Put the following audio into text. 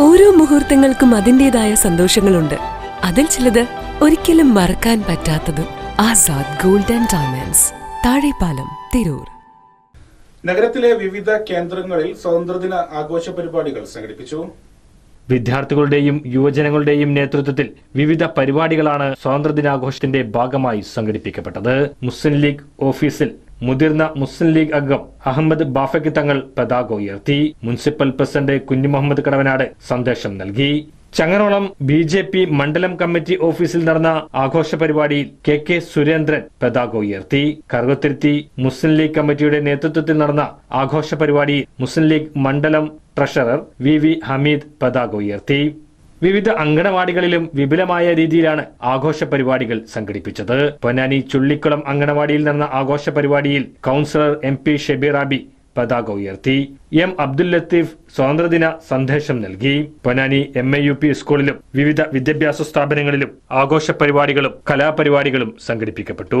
ഓരോ മുഹൂർത്തങ്ങൾക്കും അതിന്റെതായ സന്തോഷങ്ങളുണ്ട്. അതിൽ ചിലത് ഒരിക്കലും മറക്കാൻ പറ്റാത്തതും. Azad golden and diamonds Thazhepalam Tirur. നഗരത്തിലെ വിവിധ കേന്ദ്രങ്ങളിൽ സ്വാതന്ത്ര്യദിന ആഘോഷ പരിപാടികൾ സംഘടിപ്പിച്ചു. വിദ്യാർത്ഥികളുടെയും യുവജനങ്ങളുടെയും നേതൃത്വത്തിൽ വിവിധ പരിപാടികളാണ് സ്വാതന്ത്ര്യദിനാഘോഷത്തിന്റെ ഭാഗമായി സംഘടിപ്പിക്കപ്പെട്ടത്. മുസ്ലിം ലീഗ് ഓഫീസിൽ മുതിർന്ന മുസ്ലിം ലീഗ് അംഗം അഹമ്മദ് ബാഫയ്ക്ക് തങ്ങൾ പതാക ഉയർത്തി. മുനിസിപ്പൽ പ്രസിഡന്റ് കുഞ്ഞുമുഹമ്മദ് കടവനാട് സന്ദേശം നൽകി. ചങ്ങനോളം ബി ജെ പി മണ്ഡലം കമ്മിറ്റി ഓഫീസിൽ നടന്ന ആഘോഷ പരിപാടിയിൽ കെ കെ സുരേന്ദ്രൻ പതാക ഉയർത്തി. കറുകത്തിരുത്തി മുസ്ലിം ലീഗ് കമ്മിറ്റിയുടെ നേതൃത്വത്തിൽ നടന്ന ആഘോഷ പരിപാടിയിൽ മുസ്ലിം ലീഗ് മണ്ഡലം ട്രഷറർ വി വി ഹമീദ് പതാക ഉയർത്തി. വിവിധ അങ്കണവാടികളിലും വിപുലമായ രീതിയിലാണ് ആഘോഷ പരിപാടികൾ സംഘടിപ്പിച്ചത്. പൊന്നാനി ചുള്ളിക്കുളം അങ്കണവാടിയിൽ നടന്ന ആഘോഷ പരിപാടിയിൽ കൗൺസിലർ എം പി ഷെബീറാബി പതാക ഉയർത്തി. എം അബ്ദുൽ ലത്തീഫ് സ്വാതന്ത്ര്യദിന സന്ദേശം നൽകി. Ponnani M A U P സ്കൂളിലും വിവിധ വിദ്യാഭ്യാസ സ്ഥാപനങ്ങളിലും ആഘോഷ പരിപാടികളും കലാപരിപാടികളും സംഘടിപ്പിക്കപ്പെട്ടു.